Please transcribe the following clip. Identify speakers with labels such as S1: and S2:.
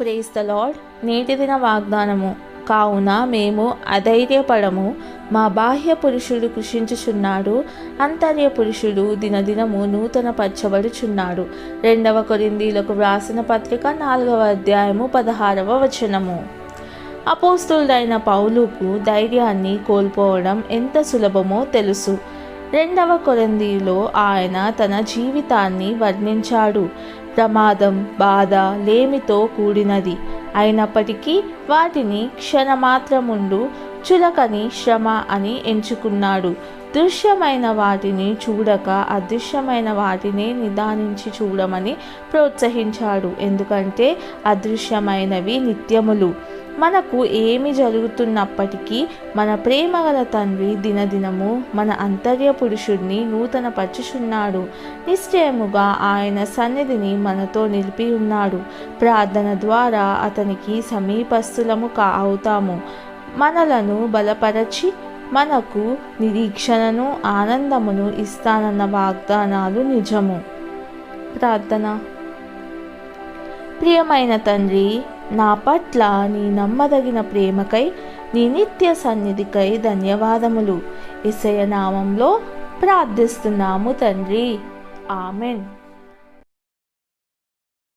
S1: Praise the lord నేటి దిన వాగ్దానము. కావున మేము అధైర్యపడము. మా బాహ్య పురుషుడు కృషించుచున్నాడు. అంతర్య పురుషుడు దినదినము నూతన పరచబడుచున్నాడు రెండవ కొరిందీలకు వ్రాసిన పత్రిక నాలుగవ అధ్యాయము పదహారవ వచనము. అపోస్తులైన పౌలుకు ధైర్యాన్ని కోల్పోవడం ఎంత సులభమో తెలుసు. రెండవ కొరందీలో ఆయన తన జీవితాన్ని వర్ణించాడు. ప్రమాదం బాధ లేమితో కూడినది. అయినప్పటికీ వాటిని క్షణమాత్రముండు చులకని శ్రమ అని ఎంచుకున్నాడు. దృశ్యమైన వాటిని చూడక అదృశ్యమైన వాటిని నిదానించి చూడమని ప్రోత్సహించాడు. ఎందుకంటే అదృశ్యమైనవి నిత్యములు. మనకు ఏమి జరుగుతున్నప్పటికీ మన ప్రేమగల తండ్రి దినదినము మన అంతర్య పురుషుడిని నూతనపరచుచున్నాడు నిశ్చయముగా ఆయన సన్నిధిని మనతో నిలిపి ఉన్నాడు. ప్రార్థన ద్వారా అతనికి సమీపస్థులము కా అవుతాము. మనలను బలపరచి మనకు నిరీక్షణను ఆనందమును ఇస్తానన్న వాగ్దానాలు నిజము. ప్రార్థన. ప్రియమైన తండ్రి నా పట్ల నీ నమ్మదగిన ప్రేమకై నీ నిత్య సన్నిధికై ధన్యవాదములు. ఇసయ నామంలో ప్రార్థిస్తున్నాము తండ్రి. ఆమెన్.